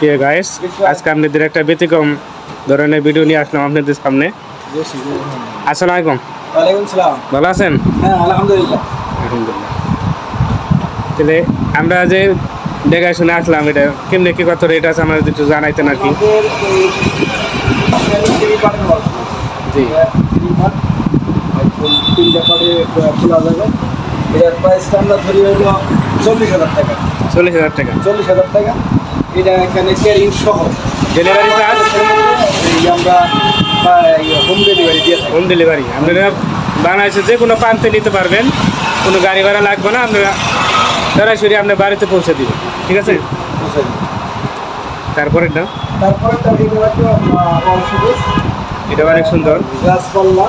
প্রিয় গাইস আজকে আপনাদের একটা ব্যতিক্রম ধরনের ভিডিও নিয়ে আসলাম আপনাদের সামনে। আসসালামু আলাইকুম ওয়ালাইকুম সালাম। ভালো আছেন? হ্যাঁ আলহামদুলিল্লাহ। আলহামদুলিল্লাহ। তাহলে আমরা যে দেখে শুনে আসলাম এটা কেমনি কি কত রেট আছে আমাদের একটু জানাইতেন আর কি। আমাদের এই থ্রি পার্টের ওয়াল জি। তিনটা পার্টে খোলা যাবে। এটার প্রাইসটা আমরা ধরি হলো চল্লিশ হাজার টাকা। চল্লিশ হাজার টাকা। চল্লিশ হাজার টাকা। এটা এখানে ক্যারিং সহ। ডেলিভারি চার্জ এই আমরা হোম ডেলিভারি দিয়ে হোম ডেলিভারি আপনারা বাংলাদেশে যে কোনো প্রান্তে নিতে পারবেন। কোনো গাড়ি ভাড়া লাগবে না আপনারা সরাসরি আপনার বাড়িতে পৌঁছে দিবেন। ঠিক আছে? বুঝলেন? তারপরে না তারপরে এটা অনেক সুন্দর। গ্লাস পাল্লা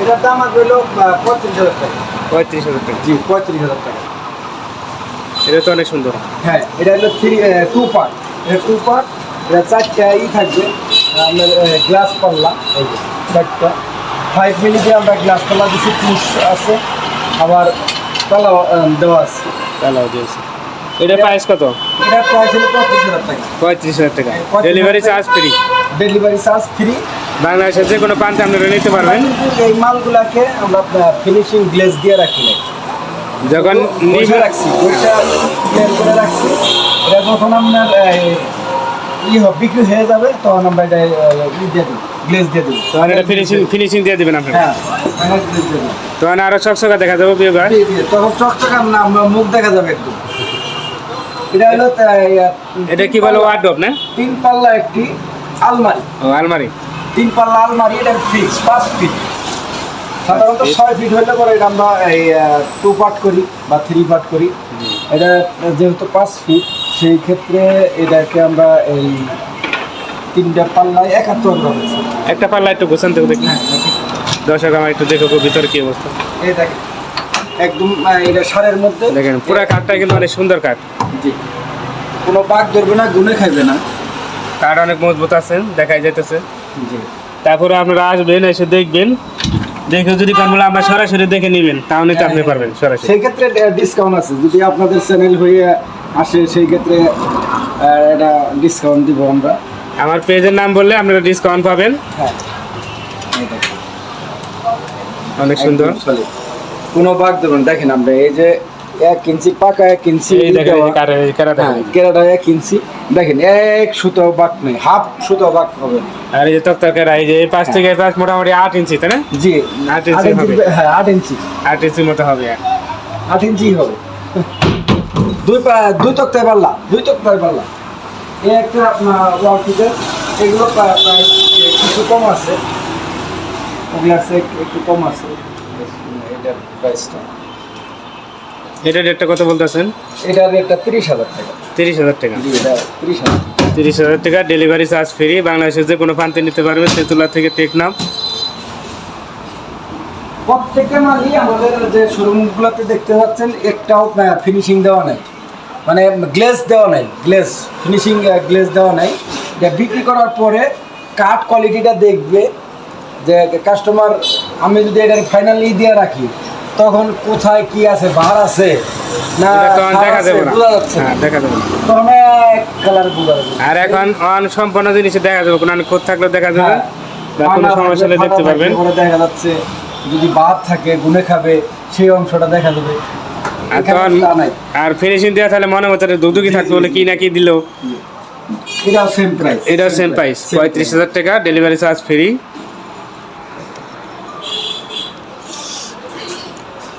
এটার দাম আসবে হলো পঁয়ত্রিশ হাজার টাকা। পঁয়ত্রিশ হাজার টাকা। জি পঁয়ত্রিশ হাজার টাকা। এটা তো অনেক সুন্দর। হ্যাঁ এটা হলো থ্রি টু পার্ট এটা টু পার্ট এটা চারটা ই থাকবে। আপনার গ্লাস পাল্লা চারটা। ফাইভ মিনিটে আমরা গ্লাস পাল্লা দিচ্ছি পুশ আছে। আবার পাল্লা দেওয়া আছে। ভালো দিয়েছে এটা প্রাইস কত? এটা প্রাইস হলো পঁয়ত্রিশ হাজার টাকা। পঁয়ত্রিশ হাজার টাকা। Delivery charge free delivery charge free বাংলাদেশের যে কোনো প্রান্তে আপনারা নিতে পারবেন। এই মালগুলাকে আমরা ফিনিশিং গ্লেজ দিয়ে রাখি যখন নিবেন রাখছি করে রাখছি। এটা যখন আপনার ই বিক্রি হয়ে যাবে তখন আমরা এটা দিয়ে দিই গ্লেজ দিয়ে দিই তখন এটা ফিনিশিং ফিনিশিং দিয়ে দিবেন আপনারা হ্যাঁ তখন আরও চকচকা দেখা যাবে ভাই। তখন চকচকা না আমরা মুখ দেখা যাবে একটু। এটা হলো এটা কি বলে ওয়ার্ডরোব না? তিন পাল্লা একটি আলমারি। ও আলমারি। তিন পাল্লা আলমারি এটা ফিক্স পাঁচ ফিট সাধারণত ছয় ফিট হলে পরে এটা আমরা এই টু পার্ট করি বা থ্রি পার্ট করি। এটা যেহেতু পাঁচ ফিট সেই ক্ষেত্রে এটাকে আমরা এই তিনটা পাল্লায় একাত্তর একটা পাল্লা একটু গোছান থেকে দেখি। হ্যাঁ দর্শক আমার একটু দেখো ভিতরে কি অবস্থা। এই দেখেন একদম এটা সারের মধ্যে। দেখেন পুরা কাঠটা কিন্তু অনেক সুন্দর কাঠ। জি। কোনো বাঘ ধরবে না গুনে খাইবে না। কাঠ অনেক মজবুত আছে দেখাই যাইতেছে। তারপরে আপনারা আসবেন এসে দেখবেন। দেখে যদি কান বলে আমরা সরাসরি দেখে নেবেন তাও নিতে আপনি পারবেন সরাসরি। সেই ক্ষেত্রে ডিসকাউন্ট আছে। যদি আপনাদের চ্যানেল হয়ে আসে সেই ক্ষেত্রে এটা ডিসকাউন্ট দিব আমরা। আমার পেজের নাম বললে আপনারা ডিসকাউন্ট পাবেন। হ্যাঁ। অনেক সুন্দর। কোনো বাঘ দেবেন দেখেন আমরা এই যে এক ইঞ্চি পাকা এক ইঞ্চি হ্যাঁ দেখেন। কেরাটা এক ইঞ্চি। দেখেন এক সুতো বাঘ নেই হাফ সুতো বাঘ হবে। আর এই যে তক্তার এই যে এই পাশ থেকে এই পাশ মোটামুটি আট ইঞ্চি তাই না? জি আট ইঞ্চি ইঞ্চি হবে। হ্যাঁ আট ইঞ্চি। আট ইঞ্চির মতো হবে। আট ইঞ্চি হবে। দুই পা- দুই তক্তায় পাল্লা দুই তক্তায় পাল্লা। এই একটা আপনার ওয়াল এগুলো প্রায় কিছু কম আছে। ওগুলো আছে একটু- একটু কম আছে। এটার প্রাইসটা এটা রেটটা কত বলতেছেন? এটার রেটটা তিরিশ হাজার টাকা। তিরিশ হাজার টাকা। এটা তিরিশ হাজার তিরিশ হাজার টাকা ডেলিভারি চার্জ ফ্রি বাংলাদেশের যে কোনো প্রান্তে নিতে পারবেন তেঁতুলা থেকে টেকনাম প্রত্যেকটা মালই আমাদের যে শোরুমগুলোতে দেখতে পাচ্ছেন একটাও ফিনিশিং দেওয়া নাই। মানে গ্লেজ দেওয়া নাই গ্লেজ ফিনিশিং গ্লেজ দেওয়া নাই। এটা বিক্রি করার পরে কাঠ কোয়ালিটিটা দেখবে যে কাস্টমার আমি যদি এটা ফাইনালি দিয়ে রাখি তখন কোথায় কি আছে বার আছে? না দেখা যাবে না। হ্যাঁ দেখা যাবে না। তখন এক কালার বোঝা যাবে। আর এখন অন সম্পূর্ণ জিনিস দেখা যাবে কোনো খোঁজ থাকলেও দেখা যাবে হ্যাঁ। বা কোনো সমস্যা হলে দেখতে পারবেন। দেখা যাচ্ছে যদি বাদ থাকে গুনে খাবে সেই অংশটা দেখা যাবে আর ফিনিশিং দেওয়া তাহলে মনে হচ্ছে দুদুকি বলে কি না কি দিল? এটাও সেম প্রাইস এটাও সেম প্রাইস পঁয়ত্রিশ হাজার টাকা ডেলিভারি চার্জ ফ্রি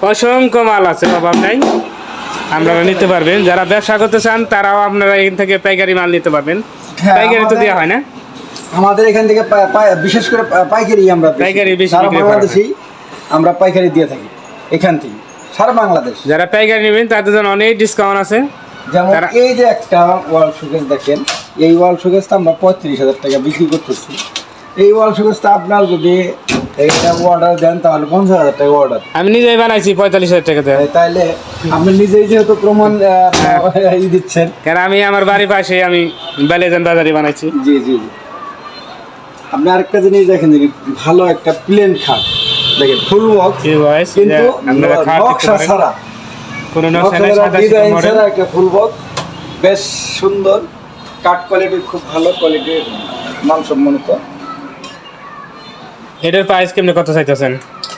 অসংখ্য মাল আছে অভাব নাই। আপনারা নিতে পারবেন। যারা ব্যবসা করতে চান তারাও আপনারা এখান থেকে পাইকারি মাল নিতে পারবেন। হ্যাঁ, পাইকারি তো দেওয়া হয় না। আমাদের এখান থেকে বিশেষ করে পাইকারি আমরা পাইকারি বেশি সারা। বাংলাদেশেই আমরা পাইকারি দিয়ে থাকি এখান থেকে। সারা বাংলাদেশ। যারা পাইকারি নেবেন তাদের জন্য অনেক ডিসকাউন্ট আছে। যেমন এই যে একটা ওয়াল শোকেস দেখেন এই ওয়াল শোকেসটা আমরা পঁয়ত্রিশ হাজার টাকা বিক্রি করতেছি। এই ওয়াল শোকেসটা আপনার যদি এইটা অর্ডার দেন তাহলে পঞ্চাশ হাজার টাকা অর্ডার আমি নিজেই বানাইছি পঁয়তাল্লিশ হাজার টাকা দেয় তাইলে আপনি নিজেই যেহেতু প্রমাণ। ই দিচ্ছেন। কারণ আমি আমার বাড়ির পাশে আমি বেলেজান বাজারে বানাইছি। জি জি জি। আপনি আরেকটা জিনিস দেখেন দেখি ভালো একটা প্লেন খাট। দেখেন ফুল ওয়ার্ক কিন্তু আপনারা খাট দেখতে নকশা ছাড়া কোনো নকশা ডিজাইন ছাড়া একটা ফুল বক্স বেশ সুন্দর। কাঠ কোয়ালিটি খুব ভালো কোয়ালিটির মানসম্মত এটার প্রাইস কেমনি কত চাইতেছেন?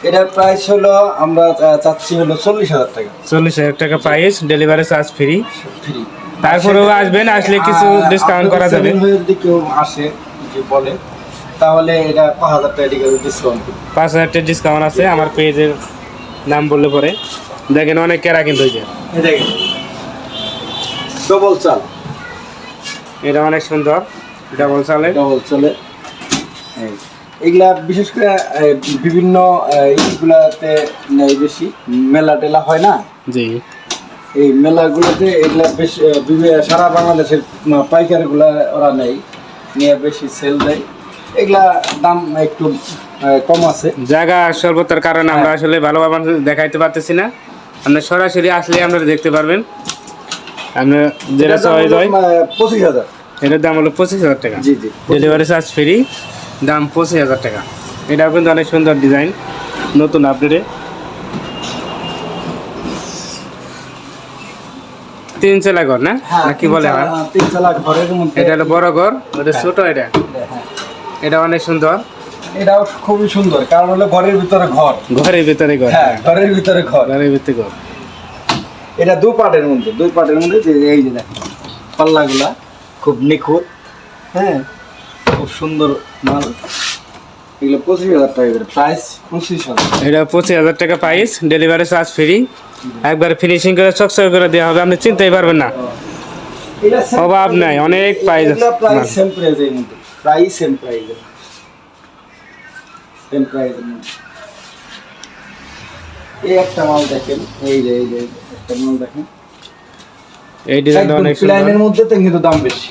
এটার প্রাইস হলো আমরা চাচ্ছি হলো চল্লিশ হাজার টাকা। চল্লিশ হাজার টাকা price delivery charge free free তারপরেও আসবেন আসলে কিছু ডিসকাউন্ট করা যাবে। যদি কেউ আসে যে বলে তাহলে এটা পাঁচ হাজার টাকা ডিসকাউন্ট পাঁচ হাজার টাকা ডিসকাউন্ট আছে আমার পেজের নাম বললে পরে। দেখেন অনেক কেরা কিন্তু হয়েছে এই দেখেন। ডবল চাল। এটা অনেক সুন্দর ডাবল চালে ডবল চলে এই। এগুলা বিশেষ করে বিভিন্ন ইগুলাতে নেই বেশি। মেলা টেলা হয় না? জি। এই মেলাগুলোতে এগুলা বেশ সারা বাংলাদেশের পাইকারগুলা ওরা নেই নিয়ে বেশি সেল দেয়। এগুলা দাম একটু কম আছে। জায়গা স্বল্পতার কারণে আমরা আসলে ভালোভাবে দেখাইতে পারতেছি না। আপনি সরাসরি আসলে আপনারা দেখতে পারবেন। আপনার যেটা হয় পঁচিশ হাজার। এটার দাম হলো পঁচিশ হাজার টাকা। জি জি। ডেলিভারি চার্জ ফ্রি দাম পঁচিশ হাজার টাকা। এটাও কিন্তু অনেক সুন্দর ডিজাইন নতুন আপডেটে তিন চেলা ঘর না? হ্যাঁ কি বলে আমার তিন চালা- ঘরের মধ্যে। এটা হলো বড় ঘর ওটা ছোট এটা। হ্যাঁ। এটা অনেক সুন্দর। এটাও খুবই সুন্দর কারণ হলো ঘরের ভিতরে ঘর। ঘরের ভিতরে ঘর। হ্যাঁ ঘরের ভিতরে ঘর। ঘরের ভিতরে ঘর। এটা দু পার্টের মধ্যে দুই পার্টের মধ্যে এই যে দেখেন পাল্লাগুলা খুব নিখুঁত। হ্যাঁ খুব সুন্দর মাল। এগুলো পঁচিশ হাজার টাকা করে প্রাইস পঁচিশ হাজার। এটা পঁচিশ হাজার টাকা প্রাইস ডেলিভারি চার্জ ফ্রি একবার ফিনিশিং করে চকচক করে দেওয়া হবে আপনি চিনতেই পারবেন না। অভাব নাই, অনেক প্রাইস মাল। সেম প্রাইসের মধ্যে প্রাইস সেম প্রাইসের সেম প্রাইসের মধ্যে। এই একটা মাল দেখেন এই যে এই যে একটা মাল দেখেন। এই ডিজাইনটা অনেক সুন্দর। প্ল্যানের মধ্যে তো কিন্তু দাম বেশি।